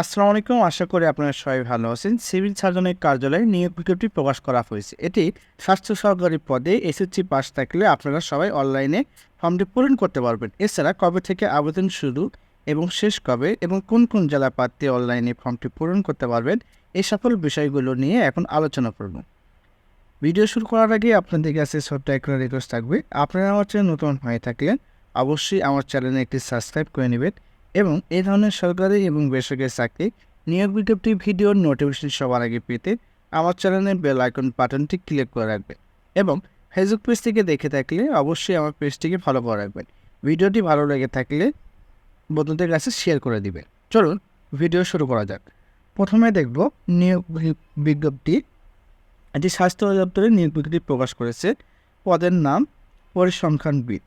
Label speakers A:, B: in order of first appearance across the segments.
A: আসসালামু আলাইকুম, আশা করি আপনারা সবাই ভালো আছেন। সিভিল সার্জনের কার্যালয়ে নিয়োগ বিজ্ঞপ্তি প্রকাশ করা হয়েছে। এটি স্বাস্থ্য সহকারী পদে এসএসসি পাস থাকলে আপনারা সবাই অনলাইনে ফর্মটি পূরণ করতে পারবেন। এছাড়া কবে থেকে আবেদন শুরু এবং শেষ কবে এবং কোন কোন জেলা প্রার্থী অনলাইনে ফর্মটি পূরণ করতে পারবেন, এই সকল বিষয়গুলো নিয়ে এখন আলোচনা করব। ভিডিও শুরু করার আগে আপনাদের কাছে ছোট্ট একটা রিকোয়েস্ট থাকবে। আপনারা আমার চ্যানেল নতুন হয়ে থাকলে অবশ্যই আমার চ্যানেলে একটি সাবস্ক্রাইব করে নেবেন। এবং এই ধরনের সরকারি এবং বেসরকারি চাকরি নিয়োগ বিজ্ঞপ্তি ভিডিওর নোটিফিকেশন সবার আগে পেতে আমার চ্যানেলের বেল আইকন বাটনটি ক্লিক করে রাখবেন এবং ফেসবুক পেজ থেকে দেখে থাকলে অবশ্যই আমার পেজটিকে ফলো করে রাখবেন। ভিডিওটি ভালো লেগে থাকলে বন্ধুদের কাছে শেয়ার করে দিবেন। চলুন ভিডিও শুরু করা যাক। প্রথমে দেখব নিয়োগ বিজ্ঞপ্তি। এটি স্বাস্থ্য অধিদপ্তরে নিয়োগ বিজ্ঞপ্তি প্রকাশ করেছে। পদের নাম পরিসংখ্যানবিদ।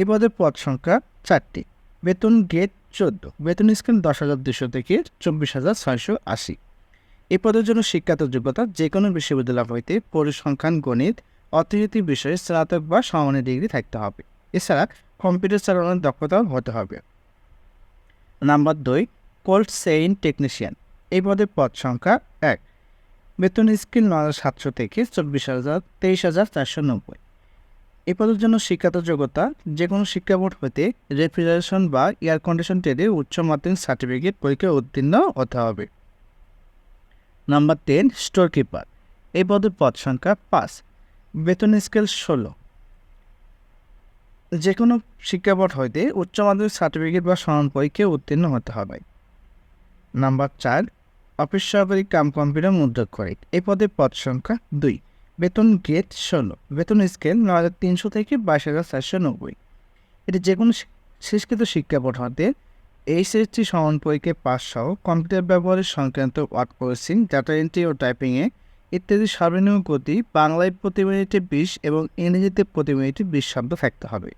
A: এই পদের পদ সংখ্যা চারটি। বেতন গেট চোদ্দ। বেতন স্কেল দশ হাজার দুশো থেকে চব্বিশ হাজার ছয়শো আশি। এ পদের জন্য শিক্ষাত যোগ্যতা যে কোনো বিশ্ববিদ্যালয় হইতে পরিসংখ্যান, গণিত, অর্থনীতি বিষয়ে স্নাতক বা সমানের ডিগ্রি থাকতে হবে। এছাড়া কম্পিউটার চালানোর দক্ষতাও হতে হবে। নাম্বার দুই, কোল্ড সেইন টেকনিশিয়ান। এই পদের পদ সংখ্যা এক। বেতন স্কেল ন হাজার সাতশো থেকে চব্বিশ হাজার তেইশ হাজার চারশো নব্বই। এই পদের জন্য শিক্ষাত যোগ্যতা যে কোনো শিক্ষা বোর্ড হতে রেফ্রিজারেশন বা এয়ার কন্ডিশন ট্রেডে উচ্চ মাধ্যমিক সার্টিফিকেট পরীক্ষায় উত্তীর্ণ হতে হবে। নাম্বার টেন স্টোর কিপার এই পদের পদ সংখ্যা পাঁচ। বেতন স্কেল ষোলো। যে কোনো শিক্ষা বোর্ড হইতে উচ্চ মাধ্যমিক সার্টিফিকেট বা সমান পরীক্ষায় উত্তীর্ণ হতে হবে। নাম্বার চার, অফিস সহকারী কাম কম্পিউটার মুদ্রাক্ষরিক এই পদের পদ সংখ্যা দুই। বেতন গেট ষোলো। বেতন স্কেল ন হাজার তিনশো থেকে বাইশ হাজার চারশো নব্বই। এটি যে কোনো শি- শেষকৃত শিক্ষা হতে এইচএসটি সমান পরীক্ষায় পাস সহ কম্পিউটার ব্যবহারের সংক্রান্ত ওয়ার্ড প্রসেসিং ডাটা এন্ট্রি ও টাইপিংয়ে ইত্যাদি সর্বনিম্ন গতি, বাংলায় প্রতি মিনিটে বিশ এবং ইংরেজিতে প্রতি মিনিটে বিশ শব্দ থাকতে হবে।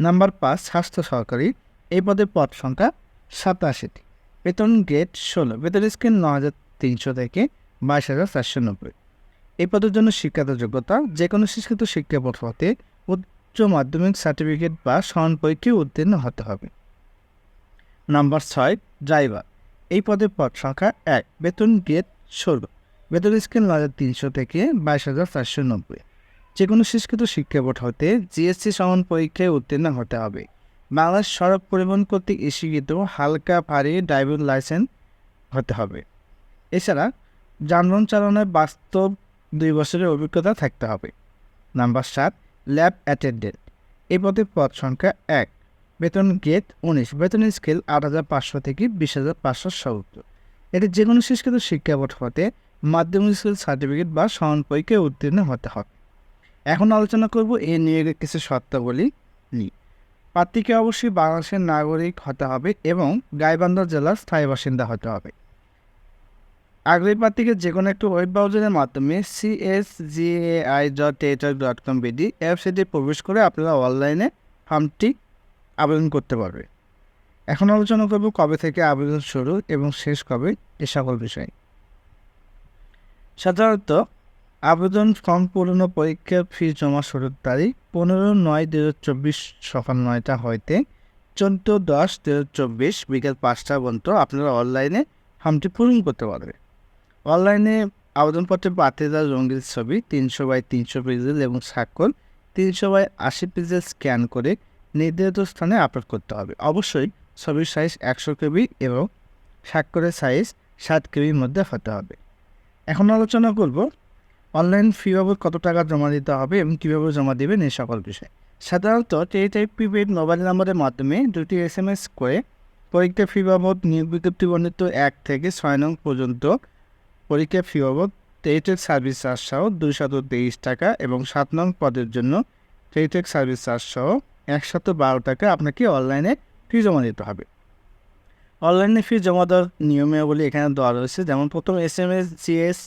A: নাম্বার পাঁচ, স্বাস্থ্য সহকারী। এই পদের পদ সংখ্যা সাতাশিটি। বেতন গেট ষোলো। বেতন স্কেল ন হাজার তিনশো থেকে বাইশ হাজার চারশো নব্বই। এই পদের জন্য শিক্ষাগত যোগ্যতা যে কোনো শিক্ষিত শিক্ষা হতে উচ্চ মাধ্যমিক সার্টিফিকেট বা সমান পরীক্ষায় উত্তীর্ণ হতে হবে। নাম্বার ছয় ড্রাইভার এই পদের পদ সংখ্যা এক। বেতন গেট ষোলো বেতন স্কেল ন হাজার তিনশো থেকে বাইশ হাজার চারশো নব্বই। যে কোনো শিক্ষিত শিক্ষা বোর্ড হতে জিএসসি সমান পরীক্ষায় উত্তীর্ণ হতে হবে। বাংলাদেশ সড়ক পরিবহন কর্তৃক ইস্যুকৃত হালকা ভারী ড্রাইভিং লাইসেন্স হতে হবে। এছাড়া যানবাহন চালানোর বাস্তব দুই বছরের অভিজ্ঞতা থাকতে হবে। নাম্বার সাত, ল্যাব অ্যাটেন্ডেন্ট। এই পদের পদ সংখ্যা এক। বেতন গেট উনিশ। বেতন স্কেল আট হাজার পাঁচশো থেকে বিশ হাজার পাঁচশো সত্তর। এটি যে কোনো শিক্ষিত শিক্ষা বোর্ড হতে মাধ্যমিক স্কুল সার্টিফিকেট বা সমান পরীক্ষায় উত্তীর্ণ হতে হবে। এখন আলোচনা করব এই নিয়োগের কিছু শর্তাবলী নিয়ে। প্রার্থীকে অবশ্যই বাংলাদেশের নাগরিক হতে হবে এবং গাইবান্ধা জেলার স্থায়ী বাসিন্দা হতে হবে। আগ্রহী প্রার্থীকে যে কোনো একটি ওয়েব ব্রাউজারের মাধ্যমে সিএসজিএআই ডট টেটার ডট কম বিডি ওয়েবসাইটে প্রবেশ করে আপনারা অনলাইনে ফর্মটি আবেদন করতে পারবে এখন আলোচনা করব কবে থেকে আবেদন শুরু এবং শেষ কবে এ সকল বিষয়। সাধারণত আবেদন ফর্ম পূরণ পরীক্ষার ফি জমা শুরুর তারিখ পনেরো নয় দু হাজার চব্বিশ সকাল নয়টা হইতে চোদ্দ দশ দু হাজার চব্বিশ বিকেল পাঁচটা পর্যন্ত আপনারা অনলাইনে ফর্মটি পূরণ করতে পারবে অনলাইনে আবেদনপত্রে প্রার্থীদের রঙিন ছবি, তিনশো বাই তিনশো পিক্সেল এবং স্বাক্ষর তিনশো বাই আশি পিক্সেল স্ক্যান করে নির্ধারিত স্থানে আপলোড করতে হবে। অবশ্যই ছবির সাইজ একশো কেবি এবং স্বাক্ষরের সাইজ সাত কেবির মধ্যে হতে হবে। এখন আলোচনা করব অনলাইন ফি বাবদ কত টাকা জমা দিতে হবে এবং কীভাবে জমা দেবেন এই সকল বিষয়ে। সাধারণত টেলিটাইপ প্রিপেড মোবাইল নম্বরের মাধ্যমে দুটি এস এম এস করে পরীক্ষা ফি বাবদ নিয়োগ বিজ্ঞপ্তি বর্ণিত এক থেকে ছয় নং পর্যন্ত পরীক্ষা ফি বাবদ টেলিটেক সার্ভিস চার্জ সহ দুইশত তেইশ টাকা এবং সাত নং পদের জন্য টেলিটেক সার্ভিস চার্জ সহ একশত বারো টাকা আপনাকে অনলাইনে ফি জমা দিতে হবে। অনলাইনে ফি জমা দেওয়ার নিয়মাবলী এখানে দেওয়া রয়েছে। যেমন প্রথম S M S G GS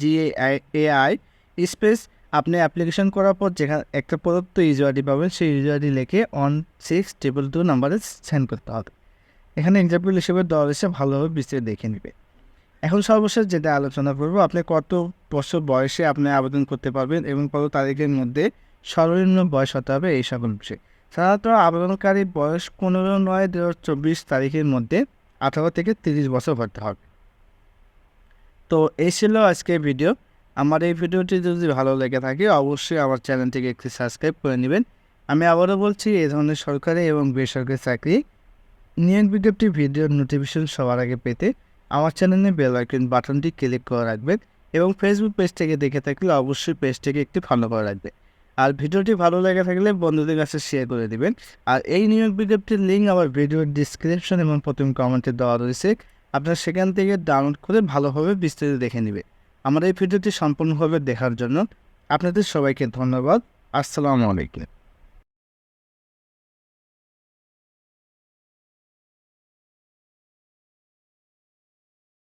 A: GAI AI space আপনি অ্যাপ্লিকেশন করার পর যেখানে একটা প্রদত্ত ইউজারটি পাবেন, সেই ইউজারটি লিখে অন সিক্স ট্রিপল টু নাম্বারে সেন্ড করতে হবে। এখানে এক্সাম্পল হিসেবে দেওয়া রয়েছে, ভালোভাবে বিস্তারিত দেখে নেবে। এখন সর্বশেষ যেটা আলোচনা করব, আপনি কত বছর বয়সে আপনি আবেদন করতে পারবেন এবং কত তারিখের মধ্যে সর্বনিম্ন বয়স হতে হবে এই সকল বিষয়ে। সাধারণত আবেদনকারী বয়স পনেরো নয় দু চব্বিশ তারিখের মধ্যে আঠারো থেকে তিরিশ বছর হতে হবে। তো এই ছিল আজকের ভিডিও। আমার এই ভিডিওটি যদি ভালো লেগে থাকে, অবশ্যই আমার চ্যানেলটিকে একটি সাবস্ক্রাইব করে নেবেন। আমি আবারও বলছি এই ধরনের সরকারি এবং বেসরকারি চাকরি নিয়োগ বিজ্ঞপ্তি, ভিডিওর নোটিফিকেশন সবার আগে পেতে আমার চ্যানেলে বেল আইকন বাটনটি ক্লিক করে রাখবেন এবং ফেসবুক পেজ থেকে দেখে থাকলে অবশ্যই পেজটিকে একটি ফলো করে রাখবেন। আর ভিডিওটি ভালো লেগে থাকলে বন্ধুদের কাছে শেয়ার করে দিবেন। আর এই নিয়োগ বিজ্ঞপ্তির লিঙ্ক আমার ভিডিওর ডিসক্রিপশন এবং প্রথম কমেন্টে দেওয়া রয়েছে। আপনারা সেখান থেকে ডাউনলোড করে ভালোভাবে বিস্তারিত দেখে নেবেন। আমার এই ভিডিওটি সম্পূর্ণভাবে দেখার জন্য আপনাদের সবাইকে ধন্যবাদ। আসসালামু আলাইকুম।